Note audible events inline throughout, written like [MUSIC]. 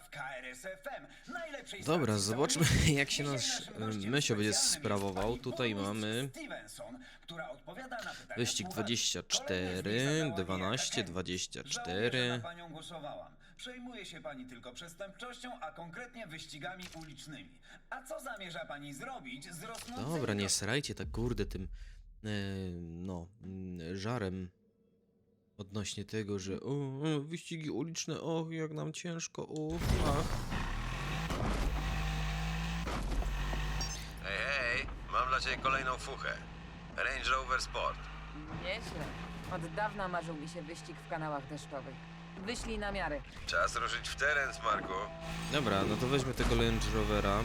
w najlepszej Dobra, stacji zobaczmy, [LAUGHS] jak się nasz, naszym gościem Mysio będzie specjalnym sprawował. pani Tutaj mamy Stevenson, która odpowiada na pytania wyścig słuchaczy. 24, Kolejny z nich zadała 12, niejaka Kenny. 24. Żałuję, że na panią głosowałam. Przejmuje się pani tylko przestępczością, a konkretnie wyścigami ulicznymi. A co zamierza pani zrobić z rosnącymi Dobra, nie srajcie tak kurde tym, e, no, mm, żarem odnośnie tego, że o, o, wyścigi uliczne, och, jak nam ciężko, uch, ach. Hej, hej, mam dla ciebie kolejną fuchę. Range Rover Sport. Nieźle. Od dawna marzył mi się wyścig w kanałach deszczowych. Wyślij namiary. Czas ruszyć w teren, Smarku. Dobra, no to weźmy tego Range Rovera. E,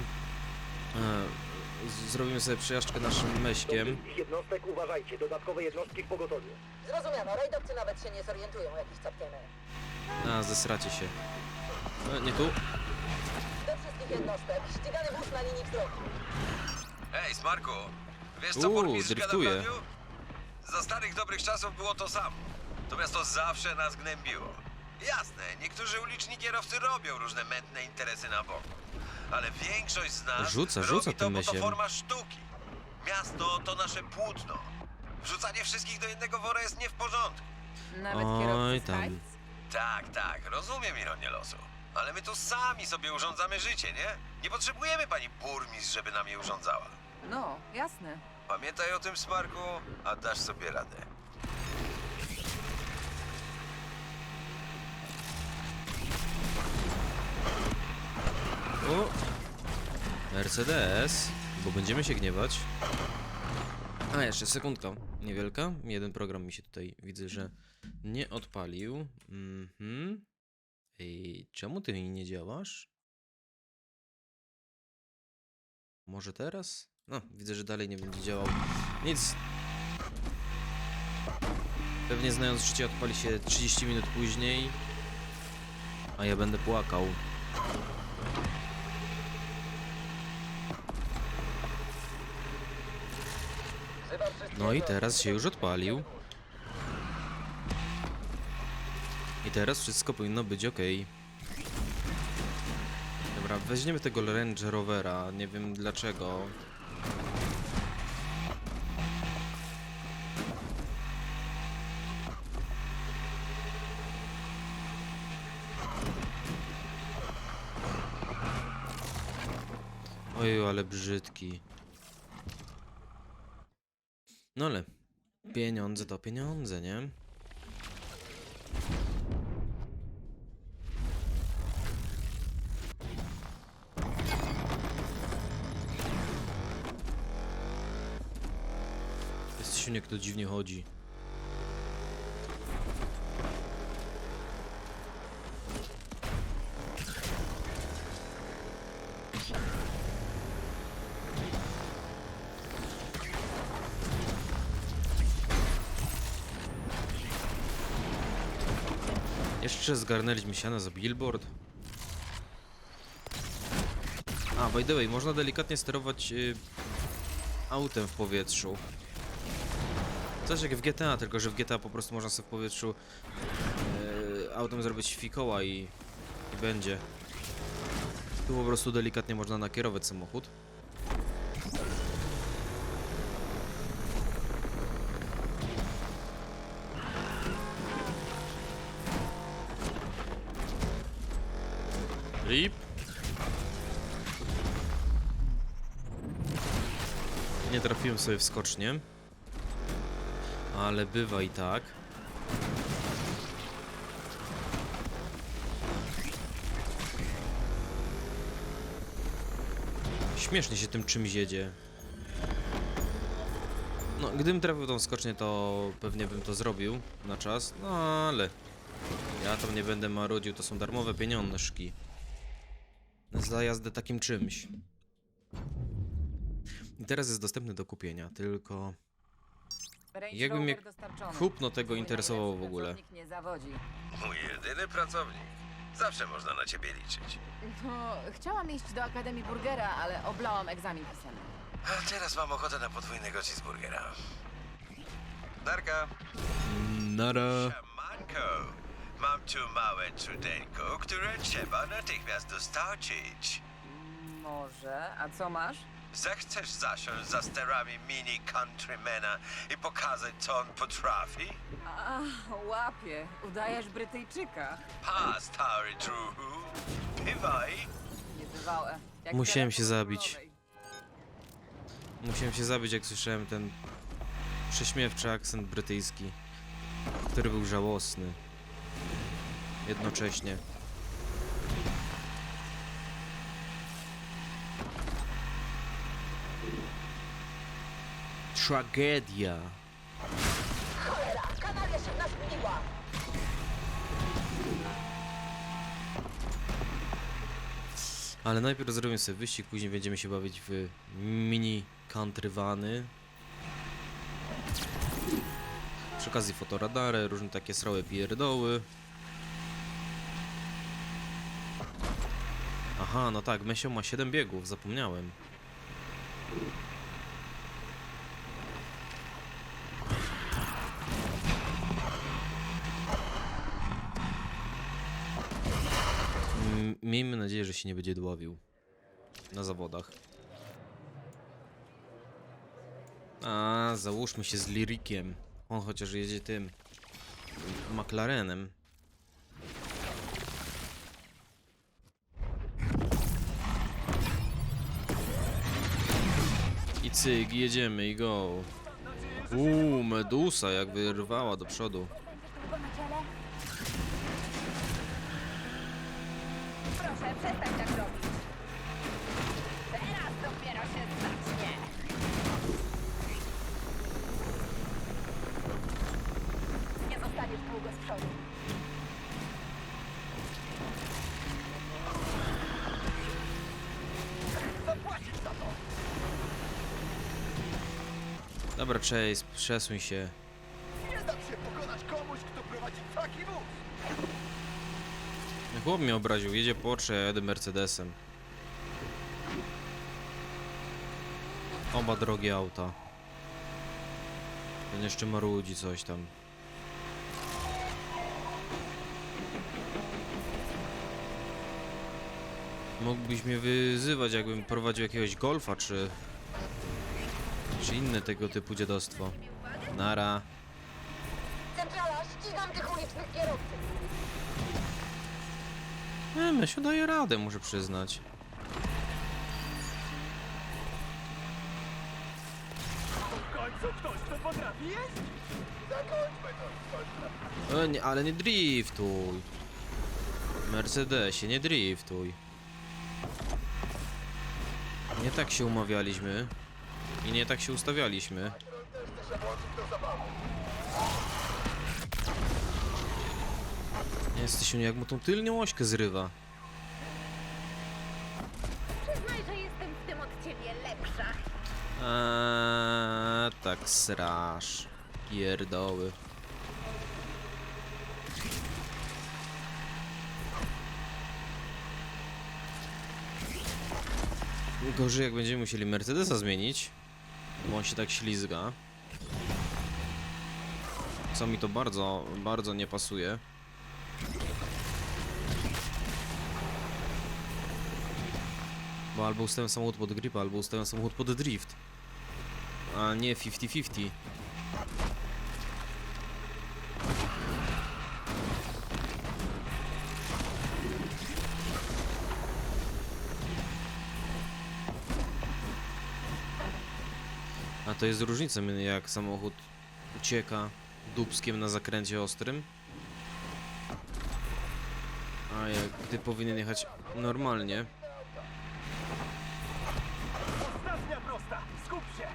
z- zrobimy sobie przejażdżkę naszym meśkiem. wszystkich jednostek uważajcie, dodatkowe jednostki w pogotowiu. Zrozumiano, rajdowcy nawet się nie zorientują, jakiś captaimer. A, zesracie się. E, nie tu? Do wszystkich jednostek, ścigany wóz na linii wzroku. Hej, Smarku, wiesz co Uuu, burmistrz gada w driftuje. radiu? Za starych dobrych czasów było to samo. To miasto zawsze nas gnębiło. Jasne, niektórzy uliczni kierowcy robią różne mętne interesy na boku. Ale większość z nas Rzuca, robi rzuca to, tym bo to mysiem. forma sztuki. Miasto to nasze płótno. Wrzucanie wszystkich do jednego wora jest nie w porządku. Nawet Oj, kierowcy tam. Tak, tak, rozumiem ironię losu. Ale my tu sami sobie urządzamy życie, nie? Nie potrzebujemy pani burmistrz, żeby nam je urządzała. No, jasne. Pamiętaj o tym, Smarku, a dasz sobie radę. O! Mercedes, bo będziemy się gniewać. A, jeszcze sekundka. Niewielka. Jeden program mi się tutaj widzę, że nie odpalił. Mhm. Ej, czemu ty mi nie działasz? Może teraz? No, widzę, że dalej nie będzie działał. Nic. Pewnie znając życie odpali się 30 minut później. A ja będę płakał. No i teraz się już odpalił. I teraz wszystko powinno być ok. Dobra, weźmiemy tego Range Rovera. Nie wiem dlaczego. Oj, ale brzydki. No ale pieniądze to pieniądze, nie? Jest silnik, to dziwnie chodzi. Zgarnęliśmy siana za billboard. A, by the way, można delikatnie sterować y, autem w powietrzu. Coś jak w GTA, tylko że w GTA po prostu można sobie w powietrzu y, autem zrobić fikoła i, i będzie. Tu po prostu delikatnie można nakierować samochód. Sobie w skocznie. Ale bywa i tak. Śmiesznie się tym czymś jedzie. No, gdybym trafił tą skocznię, to pewnie bym to zrobił na czas. No, ale ja tam nie będę marudził, to są darmowe pieniążki za jazdę takim czymś. I teraz jest dostępny do kupienia, tylko Jakby mnie kupno tego interesowało w ogóle. nie zawodzi. Mój jedyny pracownik. Zawsze można na ciebie liczyć. No, chciałam iść do Akademii Burgera, ale oblałam egzamin pisemny. A teraz mam ochotę na podwójnego cheeseburgera. Darka, Nara. Siemanko! Mam tu małe cudeńko, które trzeba natychmiast dostarczyć. Może. A co masz? Zechcesz zasiąść za sterami mini countrymana i pokazać, co on potrafi? A, łapie. Udajesz Brytyjczyka. Pa, stary druhu. Bywaj. Niebywałe. Jak Musiałem telefon się zabić. Musiałem się zabić, jak słyszałem ten prześmiewczy akcent brytyjski, który był żałosny. Jednocześnie. Tragedia. Ale najpierw zrobimy sobie wyścig, później będziemy się bawić w mini country vany. Przy okazji fotoradary, różne takie srałe pierdoły. Aha, no tak, Mesio ma 7 biegów, zapomniałem. M- Miejmy nadzieję, że się nie będzie dławił na zawodach. A, załóżmy się z Lirikiem. On chociaż jedzie tym McLarenem. I cyk, jedziemy i go. Uuu, Medusa jak wyrwała do przodu. Proszę, przestań tak robić. Teraz dopiero się zacznie. Nie zostaniesz długo z przodu. Dobra, Chase, przesuń się. Nie dam się pokonać komuś, kto prowadzi taki wóz! Chłop mnie obraził, jedzie Porsche, ja jadę Mercedesem. Oba drogie auta. Ten jeszcze marudzi coś tam. Mógłbyś mnie wyzywać, jakbym prowadził jakiegoś golfa, czy... Czy inne tego typu dziadostwo. Nara. Centrala, ścigam tych ulicznych kierowców. Nie, Mesio daje radę, muszę przyznać. W końcu ktoś, kto potrafi! Zakończmy to! E, nie, ale nie driftuj. Mercedesie, nie driftuj. Nie tak się umawialiśmy. I nie tak się ustawialiśmy. Jesteś jak mu tą tylnią ośkę zrywa. Przyznaj, że jestem w tym od ciebie lepsza. Eee, tak srasz. Pierdoły. Gorzej jak będziemy musieli Mercedesa zmienić, bo on się tak ślizga. Co mi to bardzo, bardzo nie pasuje. Bo albo ustawiam samochód pod grip, albo ustawiam samochód pod drift. A nie 50-50. A to jest różnica jak samochód ucieka dubskiem na zakręcie ostrym. A jak ty powinien jechać normalnie. Ostatnia prosta! Skup się!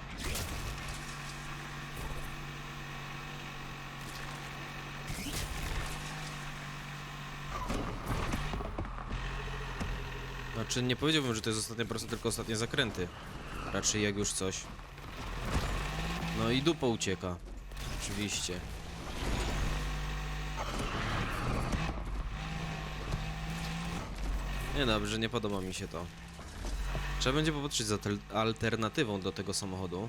Znaczy nie powiedziałbym, że to jest ostatnia prosta, tylko ostatnie zakręty. Raczej jak już coś. No i dupa ucieka. Oczywiście. Nie dobrze, nie podoba mi się to. Trzeba będzie popatrzeć za alternatywą do tego samochodu.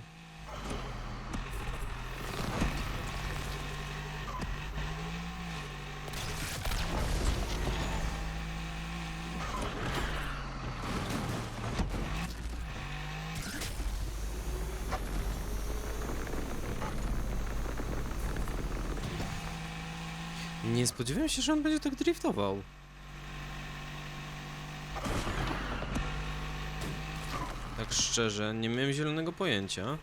Nie spodziewałem się, że on będzie tak driftował. Tak szczerze, nie miałem zielonego pojęcia.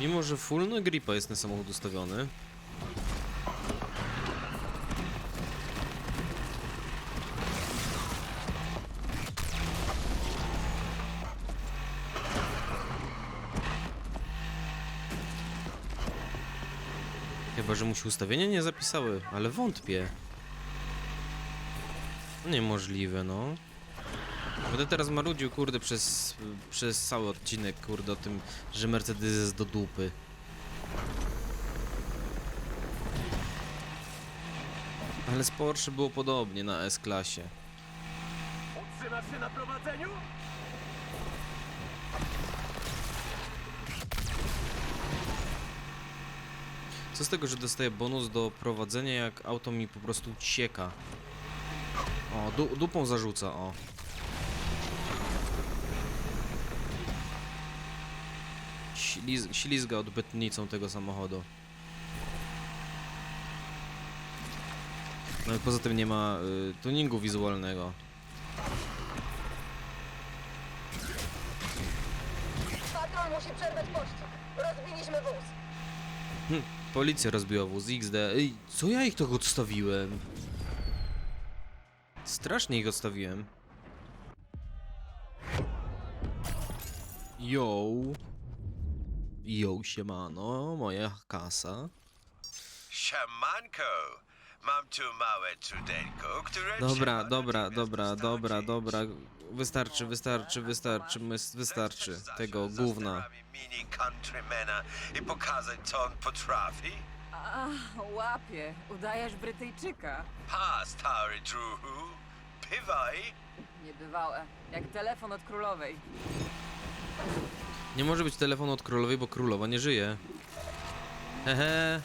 Mimo, że full no gripa jest na samochód ustawiony. Się ustawienia nie zapisały, ale wątpię. Niemożliwe, no. Będę teraz marudził, kurde, przez, przez cały odcinek, kurde, o tym, że Mercedes jest do dupy. Ale z Porsche było podobnie na S-klasie. Utrzymasz się na prowadzeniu? Co z tego, że dostaję bonus do prowadzenia, jak auto mi po prostu cieka? O, du dupą zarzuca, o. Śliz ślizga odbytnicą tego samochodu. No i poza tym nie ma y, tuningu wizualnego. Patrol musi przerwać pościg. Rozbiliśmy wóz. Hm, policja rozbiła wóz XD. Ej, co ja ich tak odstawiłem? Strasznie ich odstawiłem. Yo. Yo, siemano, moja kasa. Siemanko! Mam tu małe cudeńko, które Dobra, trzeba dobra, natychmiast dobra, dobra, dostarczyć. dobra. Wystarczy, wystarczy, wystarczy, mys- wystarczy Chcesz tego zasiąść za gówna. sterami mini countrymana i pokazać co on potrafi? A, łapie. Udajesz Brytyjczyka. Pa, stary druhu! Bywaj! Niebywałe. Jak telefon od królowej. Nie może być telefon od królowej, bo królowa nie żyje. Hehe.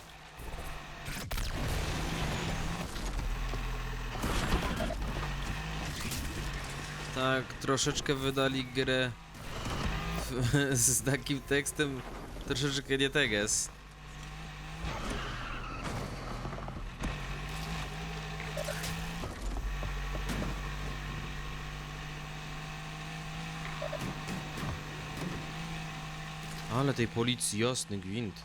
Tak, troszeczkę wydali grę [LAUGHS] z takim tekstem, troszeczkę nie teges. Ale tej policji jasny gwint.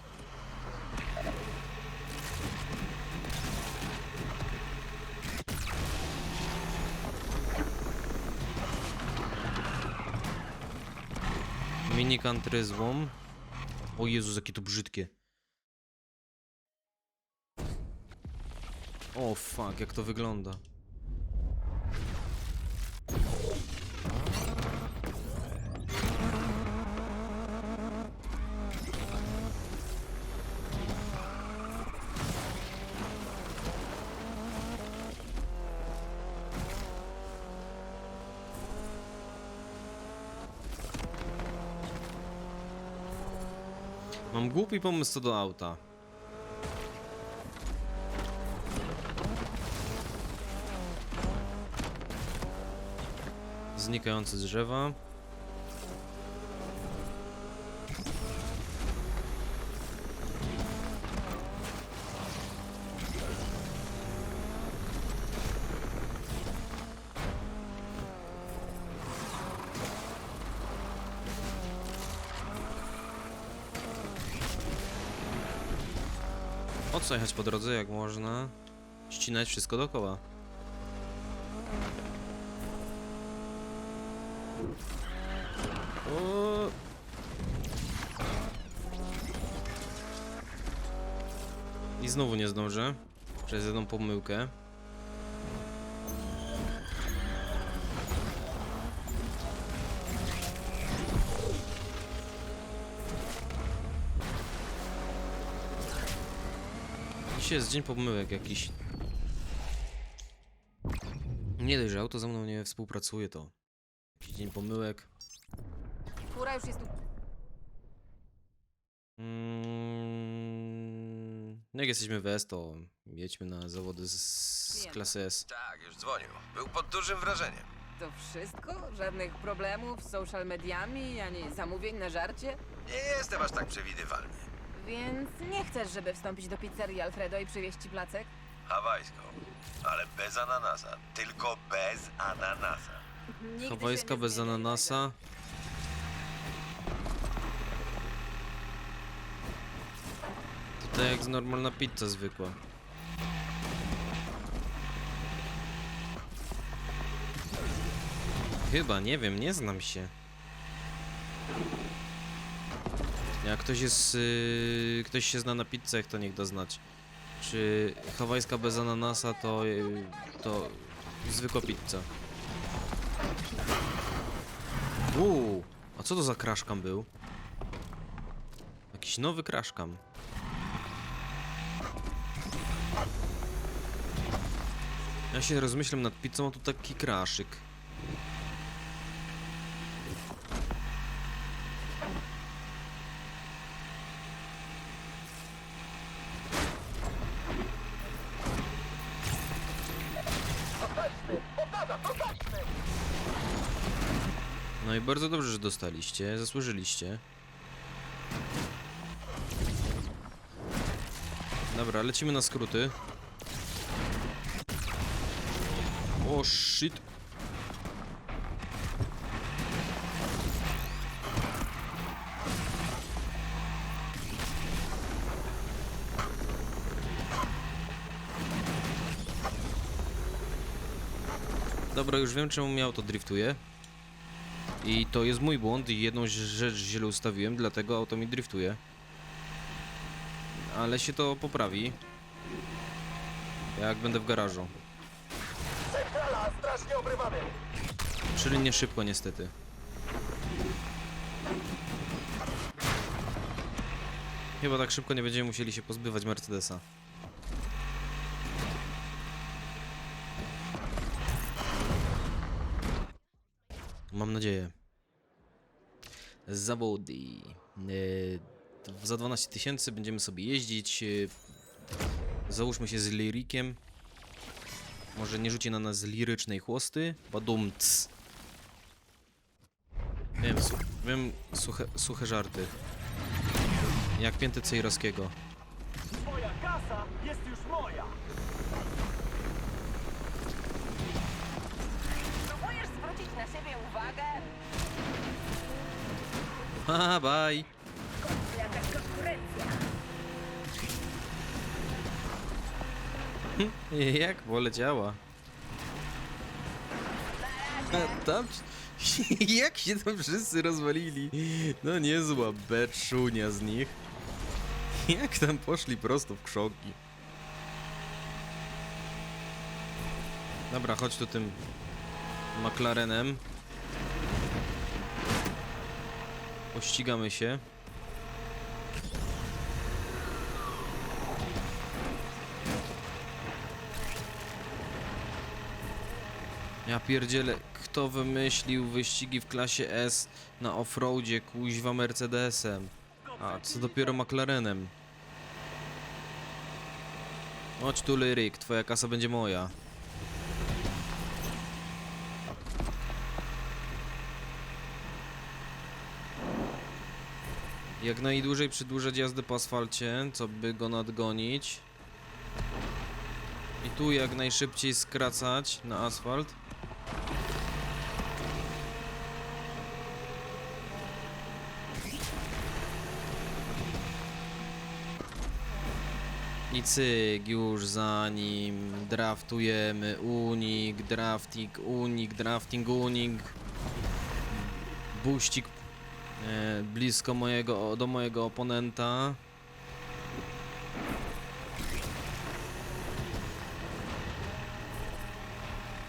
Złom. O Jezus, jakie to brzydkie. O fuck, jak to wygląda. Mam głupi pomysł co do auta. Znikające drzewa. Jechać po drodze, jak można ścinać wszystko dookoła. O... I znowu nie zdążę. Przez jedną pomyłkę. Dzisiaj jest dzień pomyłek jakiś. Nie dość, że auto ze mną nie współpracuje, to jakiś dzień pomyłek. Kura już jest tu. Mm, jak jesteśmy w S, to jedźmy na zawody z, z klasy S. Tak, już dzwonił. Był pod dużym wrażeniem. To wszystko? Żadnych problemów z social mediami, ani zamówień na żarcie? Nie jestem aż tak przewidywalny. Więc nie chcesz, żeby wstąpić do pizzerii Alfredo i przywieźć ci placek? Hawajską. Ale bez ananasa. Tylko bez ananasa. Nigdy się Hawajska nie bez ananasa. To tak jak z normalna pizza zwykła. Chyba, nie wiem, nie znam się. Jak ktoś jest, yy, ktoś się zna na pizzach, to niech da znać. Czy hawajska bez ananasa to, yy, to zwykła pizza. Uuu, a co to za crashcam był? Jakiś nowy crashcam. Ja się rozmyślam nad pizzą, a tu taki craszyk. No i bardzo dobrze, że dostaliście, zasłużyliście. Dobra, lecimy na skróty. O shit. Dobra, już wiem czemu miał to driftuje. I to jest mój błąd i jedną rzecz źle ustawiłem, dlatego auto mi driftuje. Ale się to poprawi. Jak będę w garażu. Centrala, strasznie obrywamy. Czyli nie szybko niestety. Chyba tak szybko nie będziemy musieli się pozbywać Mercedesa. Nadzieję. Zawody. E, Za 12 tysięcy będziemy sobie jeździć. e, Załóżmy się z lirykiem. Może nie rzuci na nas lirycznej chłosty? Badumc. Wiem, su wiem suche, suche żarty. Jak pięty Cejrowskiego. Twoja kasa jest już moja. Siebie uwagę? Haha, bye! Jakaś konkurencja. [LAUGHS] Jak poleciała? A tam... [LAUGHS] Jak się tam wszyscy rozwalili? No niezła beczunia z nich. Jak tam poszli prosto w krzoki. Dobra, chodź tu tym McLarenem. Pościgamy się. Ja pierdzielę, kto wymyślił wyścigi w klasie S na offroadzie kuźwa Mercedesem? A co dopiero McLarenem? Chodź tu Lyryk, twoja kasa będzie moja. Jak najdłużej przedłużać jazdę po asfalcie, co by go nadgonić. I tu jak najszybciej skracać na asfalt. I cyk, już zanim draftujemy unik, drafting, unik, drafting, unik. Buścik blisko mojego, do mojego oponenta.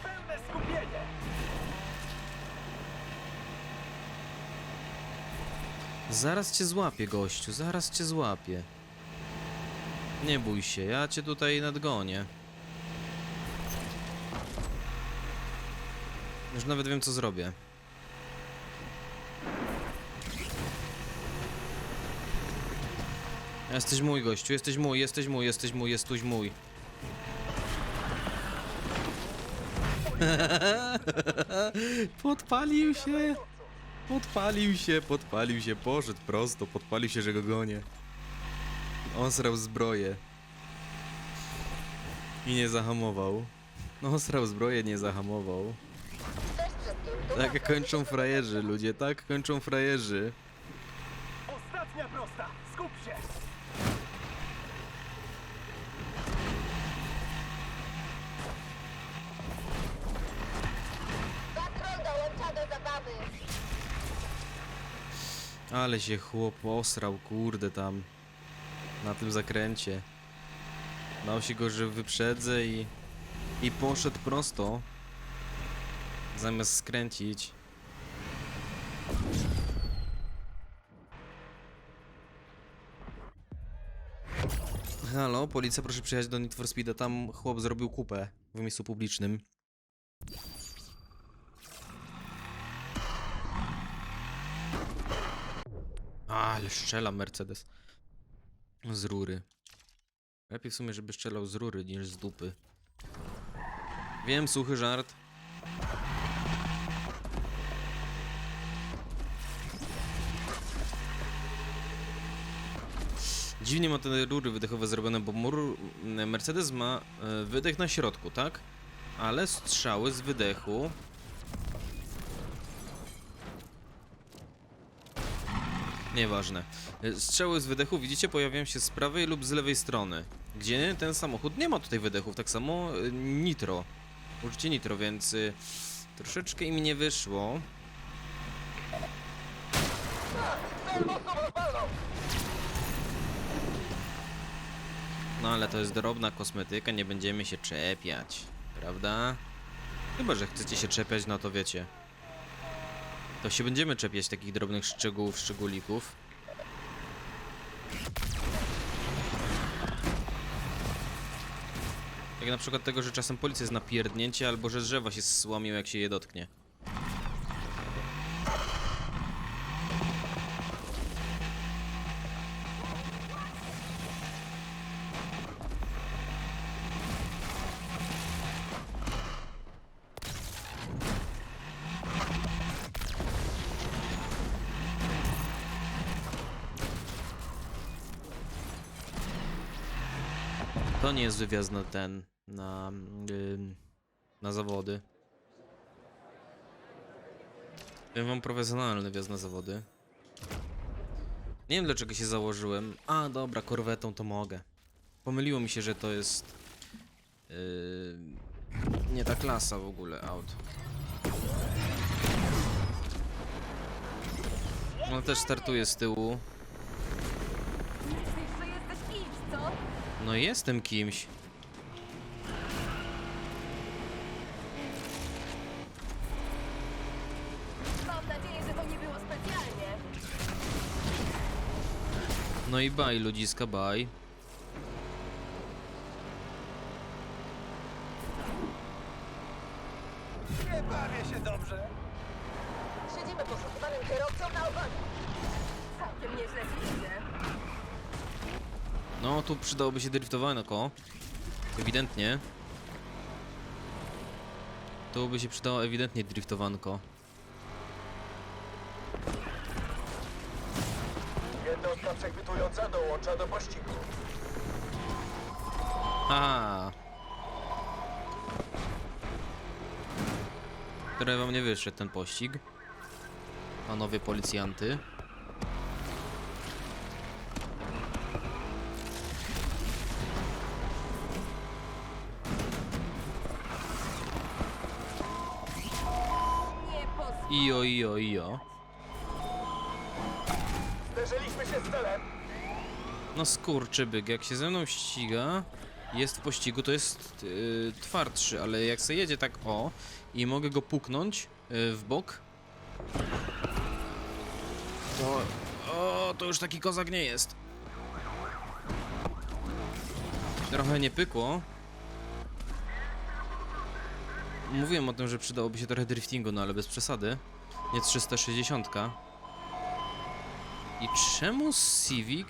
Pełne skupienie. Zaraz cię złapię, gościu, zaraz cię złapię. Nie bój się, ja cię tutaj nadgonię. Już nawet wiem, co zrobię. Jesteś mój, gościu, jesteś mój, jesteś mój, jesteś mój, jesteś mój. [LAUGHS] Podpalił się! Podpalił się, podpalił się, poszedł prosto, podpalił się, że go gonię. Osrał zbroję. I nie zahamował. No osrał zbroję, nie zahamował. Tak kończą frajerzy, ludzie, tak kończą frajerzy. Ostatnia prosta! Skup się! Ale się chłop osrał, kurde tam. Na tym zakręcie. Dał się go, że wyprzedzę i... I poszedł prosto. Zamiast skręcić. Halo, policja, proszę przyjechać do Need for. Tam chłop zrobił kupę w miejscu publicznym. Ale strzela Mercedes. Z rury. Lepiej w sumie, żeby strzelał z rury niż z dupy. Wiem, suchy żart. Dziwnie ma te rury wydechowe zrobione, bo mur, Mercedes ma e, wydech na środku, tak? Ale strzały z wydechu Nieważne. Y, Strzały z wydechu, widzicie, pojawiają się z prawej lub z lewej strony. Gdzie ten samochód nie ma tutaj wydechów, tak samo y, nitro. Użycie nitro, więc y, troszeczkę im nie wyszło. No ale to jest drobna kosmetyka, nie będziemy się czepiać, prawda? Chyba, że chcecie się czepiać, no to wiecie. To się będziemy czepiać takich drobnych szczegółów, szczególików. Jak na przykład tego, że czasem policja jest na pierdnięcie, albo że drzewa się słamią jak się je dotknie. To nie jest wywiad na ten, na, ym, na zawody. Ja mam profesjonalny wywiad na zawody. Nie wiem dlaczego się założyłem. A dobra, korwetą to mogę. Pomyliło mi się, że to jest yy, nie ta klasa w ogóle aut. No też startuje z tyłu. No jestem kimś. Mam nadzieję, że to nie było specjalnie. No i baj, ludziska, baj. Przydałoby się driftowanko. Ewidentnie. Tu by się przydało ewidentnie driftowanko. Jednostka przechwytująca dołącza do pościgu. Aha. Które wam nie wyszedł ten pościg. Panowie policjanty. Ijo, ijo, ijo. Zderzyliśmy się z celem! No skurczybyk, jak się ze mną ściga, jest w pościgu, to jest yy, twardszy, ale jak se jedzie tak o i mogę go puknąć yy, w bok, to... O, to już taki kozak nie jest. Trochę nie pykło. Mówiłem o tym, że przydałoby się trochę driftingu, no ale bez przesady. Nie 360. I czemu Civic.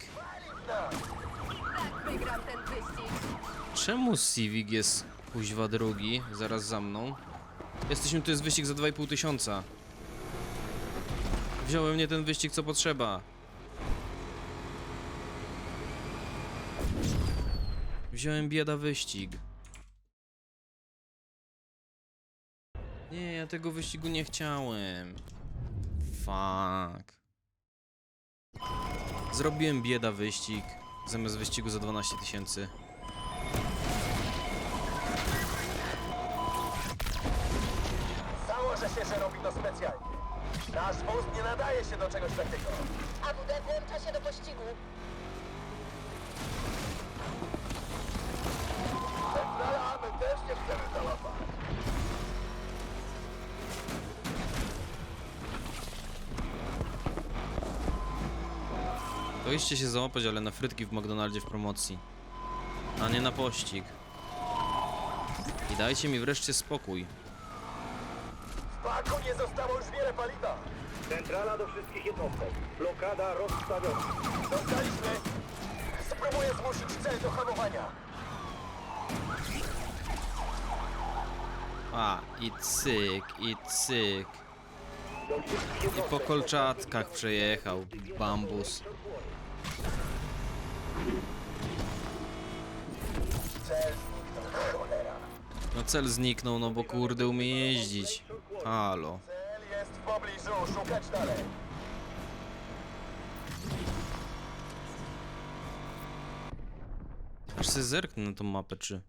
Czemu Civic jest kuźwa drugi, zaraz za mną? Jesteśmy, tu jest wyścig za 2,5 tysiąca. Wziąłem nie ten wyścig, co potrzeba. Wziąłem bieda wyścig. Nie, ja tego wyścigu nie chciałem. Fuck. Zrobiłem bieda wyścig zamiast wyścigu za 12 tysięcy. Założę się, że robi to specjalnie. Nasz wóz nie nadaje się do czegoś takiego. AWD włącza się do pościgu. Centrala, my też nie chcemy załapać. Boiście się załapać, ale na frytki w McDonaldzie w promocji. A nie na pościg. I dajcie mi wreszcie spokój. W baku nie zostało już wiele paliwa. Centrala do wszystkich jednostek. Blokada rozstawiona. Dostaliśmy. Spróbuję zmusić cel do hamowania. A, i cyk, i cyk. I po kolczatkach przejechał. Bambus. Cel zniknął, no bo kurde umie jeździć. Halo. Cel jest w pobliżu. Szukać dalej. Aż sobie zerknę na tą mapę, czy...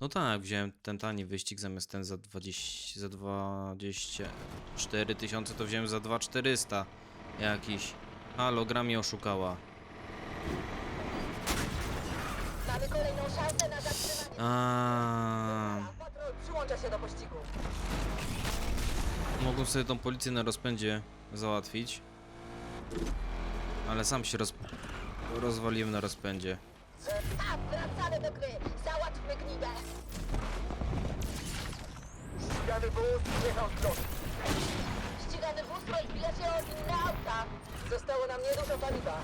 No tak, wziąłem ten tani wyścig zamiast ten za 20... za 24 tysiące, to wziąłem za 2400 jakiś. Halo, gra mnie oszukała. Mamy kolejną szansę na zatrzymanie. A, Przyłącza się do pościgu. Mogłem sobie tą policję na rozpędzie załatwić. Ale sam się roz... rozwaliłem na rozpędzie. A, wracamy do gry. Załatwmy gnidę. Ścigany wóz zjechał z drogi. Ścigany wóz rozbija się o inne auta. Zostało nam niedużo paliwa.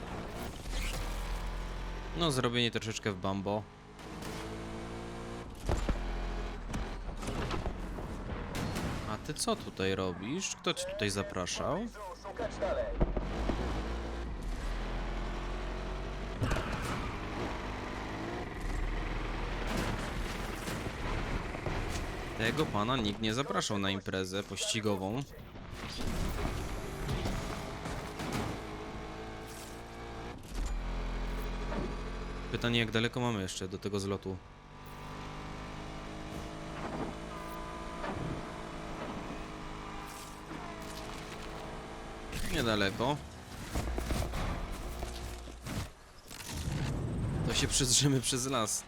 No, zrobienie troszeczkę w bambo. Ty co tutaj robisz? Kto cię tutaj zapraszał? Tego pana nikt nie zapraszał na imprezę pościgową. Pytanie, jak daleko mamy jeszcze do tego zlotu? Niedaleko. To się przedrzemy przez las.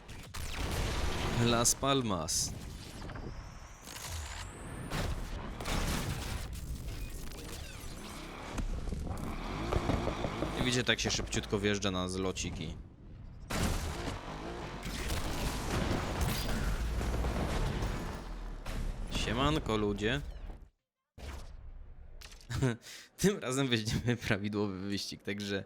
Las Palmas. I widzicie, tak się szybciutko wjeżdża na zlociki. Siemanko ludzie. [LAUGHS] Tym razem weźmiemy prawidłowy wyścig, także